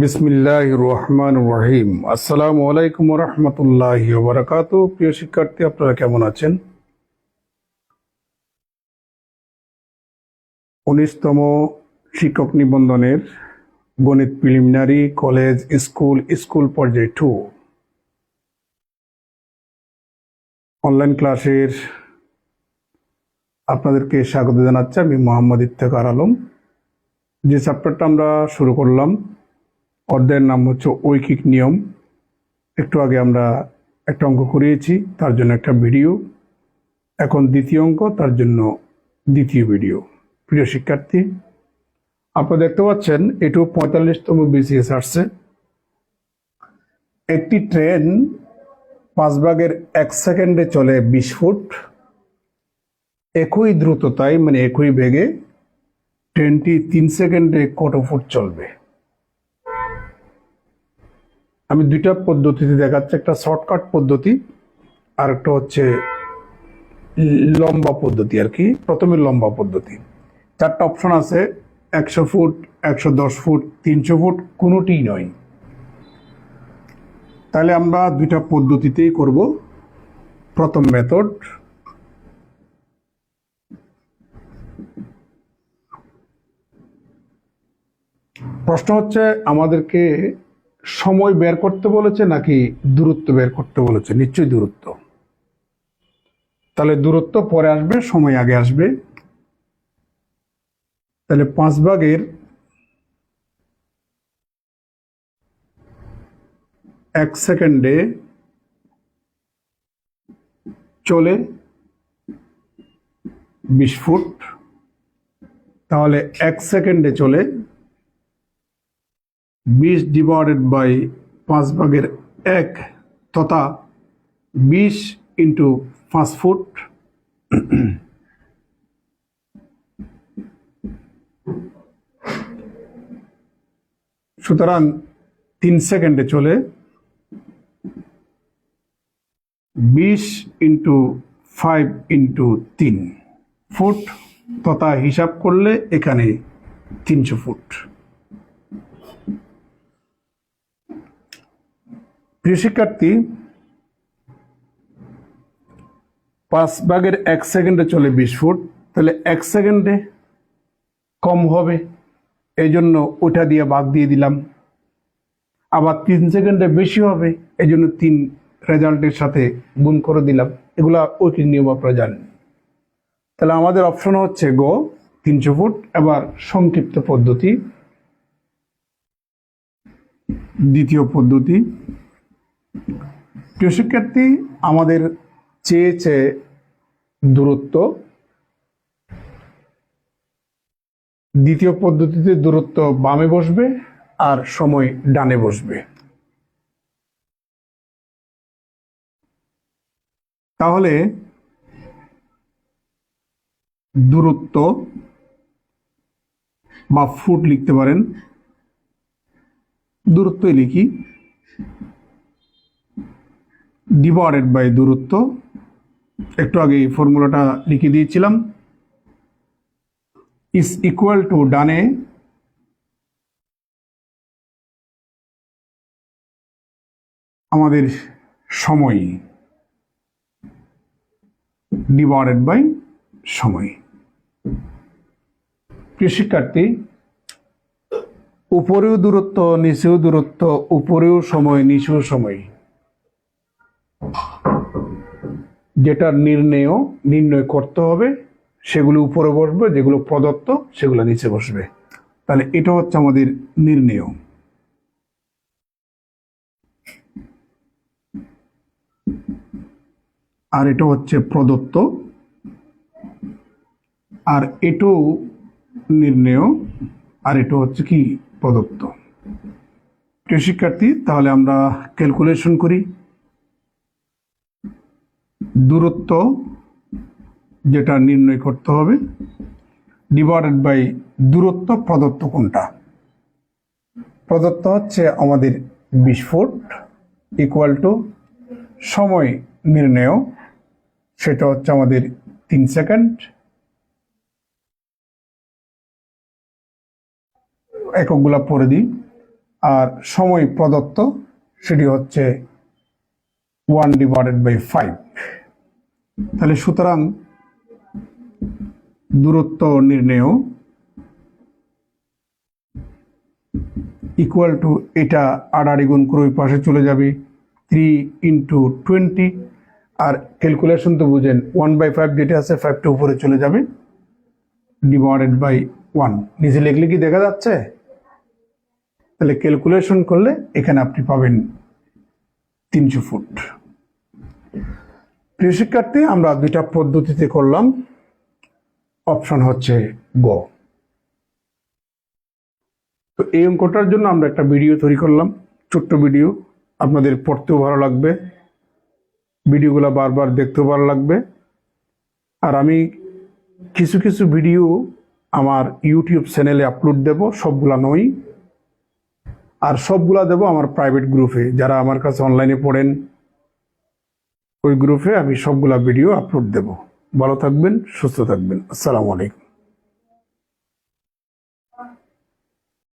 বিসমিল্লাহ রহমান রহিম আসসালামু আলাইকুম রহমতুল্লাহ বারাকাত প্রিয় শিক্ষার্থী, আপনারা কেমন আছেন? উনিশতম শিক্ষক নিবন্ধনের গণিত প্রিলিমিনারি কলেজ স্কুল স্কুল পর্যায়ে টু। অনলাইন ক্লাসের আপনাদেরকে স্বাগত জানাচ্ছি আমি মোহাম্মদ ইফতেকার আলম। যে চ্যাপ্টারটা আমরা শুরু করলাম অধ্যায়ের নাম হচ্ছে ঐকিক নিয়ম। একটু আগে আমরা একটা অঙ্ক করিয়েছি, তার জন্য একটা ভিডিও। এখন দ্বিতীয় অঙ্ক, তার জন্য দ্বিতীয় ভিডিও। প্রিয় শিক্ষার্থী, আপনারা দেখতে পাচ্ছেন এটু পঁয়তাল্লিশতম বিসিএস আসছে। একটি ট্রেন পাঁচ ভাগের এক সেকেন্ডে চলে বিশ ফুট। একই দ্রুততায় মানে একই বেগে, ট্রেনটি তিন সেকেন্ডে কত ফুট চলবে? আমি দুইটা পদ্ধতিতে দেখাচ্ছি, একটা শর্টকাট পদ্ধতি আর একটা হচ্ছে লম্বা পদ্ধতি আর কি, প্রথমে লম্বা পদ্ধতি। চারটা অপশন আছে, একশো ফুট, একশো দশ ফুট, তিনশো ফুট, কোনোটিই নয়। তাহলে আমরা দুইটা পদ্ধতিতেই করব। প্রথম মেথড প্রশ্ন হচ্ছে, আমাদেরকে সময় বের করতে বলেছে নাকি দূরত্ব বের করতে বলেছে? নিশ্চয়ই দূরত্ব। তাহলে দূরত্ব পরে আসবে, সময় আগে আসবে। তাহলে পাঁচ ভাগের এক সেকেন্ডে চলে বিশ ফুট। তাহলে এক সেকেন্ডে চলে বিশ ডিভাইডেড বাই পাঁচ ভাগের এক তথা বিশ ইন্টু পাঁচ ফুট সুতরাং তিন সেকেন্ডে চলে। বিশ ইন্টু ফাইভ ইন্টু তিন। ফুট তথা হিসাব করলে এখানে তিনশো ফুট প্রিয় শিক্ষার্থী, পাঁচ ভাগের এক সেকেন্ডে চলে বিশ ফুট, তাহলে এক সেকেন্ডে কম হবে। এই জন্য ওটা দিয়ে ভাগ দিয়ে দিলাম। আবার তিন সেকেন্ডে বেশি হবে, এই জন্য তিন রেজাল্টের সাথে গুণ করে দিলাম। এগুলো ঐকিক নিয়ম আপনারা জানেন। তাহলে আমাদের অপশন হচ্ছে গো, তিনশো ফুট, এবার সংক্ষিপ্ত পদ্ধতি। দ্বিতীয় পদ্ধতি প্রিয় শিক্ষার্থী আমাদের চেয়েছে দূরত্ব। দ্বিতীয় পদ্ধতিতে দূরত্ব বামে বসবে আর সময় ডানে বসবে। তাহলে দূরত্ব বা ফুট লিখতে পারেন। দূরত্বই লিখি। ডিভাইডেড বাই দূরত্ব। একটু আগে এই ফর্মুলাটা লিখে দিয়েছিলাম। ইজ ইকুয়াল টু ডানে আমাদের সময়। ডিভাইডেড বাই সময়। প্রিয় শিক্ষার্থী, উপরেও দূরত্ব, নিচেও দূরত্ব, উপরেও সময়, নিচেও সময়। যেটা নির্ণেয়, নির্ণয় করতে হবে, সেগুলো উপরে বসবে, যেগুলো প্রদত্ত, সেগুলো নিচে বসবে। তাহলে এটা হচ্ছে আমাদের নির্ণেয়। আর এটা হচ্ছে প্রদত্ত। আর এটাও নির্ণেয়, আর এটা হচ্ছে কি? প্রদত্ত। প্রিয় শিক্ষার্থী, তাহলে আমরা ক্যালকুলেশন করি। দূরত্ব যেটা নির্ণয় করতে হবে ডিভাইডেড বাই দূরত্ব প্রদত্ত কোনটা? প্রদত্ত হচ্ছে আমাদের বিশ ফুট ইকুয়াল টু সময় নির্ণয়। সেটা হচ্ছে আমাদের তিন সেকেন্ড এককগুলা পরে দিই। আর সময় প্রদত্ত, সেটি হচ্ছে ওয়ান ডিভাইডেড বাই ফাইভ তাহলে সুতরাং দূরত্ব নির্ণয় ইকুয়াল টু এটা আড়াআড়ি গুণ করে ওই পাশে চলে যাবে থ্রি ইন্টু টোয়েন্টি আর ক্যালকুলেশন তো বুঝেন ওয়ান বাই ফাইভ যেটা আছে ফাইভটা উপরে চলে যাবে ডিভাইডেড বাই ওয়ান নিচে লিখলে কি দেখা যাচ্ছে? তাহলে ক্যালকুলেশন করলে এখানে আপনি পাবেন তিনশো ফুট। প্রিয় শিক্ষার্থী, আমরা দুইটা পদ্ধতিতে করলাম। অপশন হচ্ছে গ। তো এই অঙ্কটার জন্য আমরা একটা ভিডিও তৈরি করলাম, ছোট্ট ভিডিও। আপনাদের পড়তেও ভালো লাগবে, ভিডিওগুলো বারবার দেখতেও ভালো লাগবে। আর আমি কিছু কিছু ভিডিও আমার ইউটিউব চ্যানেলে আপলোড দেব, সবগুলা নই আর সবগুলা দেব আমার প্রাইভেট গ্রুপে, যারা আমার কাছে অনলাইনে পড়েন ওই গ্রুপে আমি সবগুলা ভিডিও আপলোড দেব। ভালো থাকবেন সুস্থ থাকবেন। আসসালামু আলাইকুম।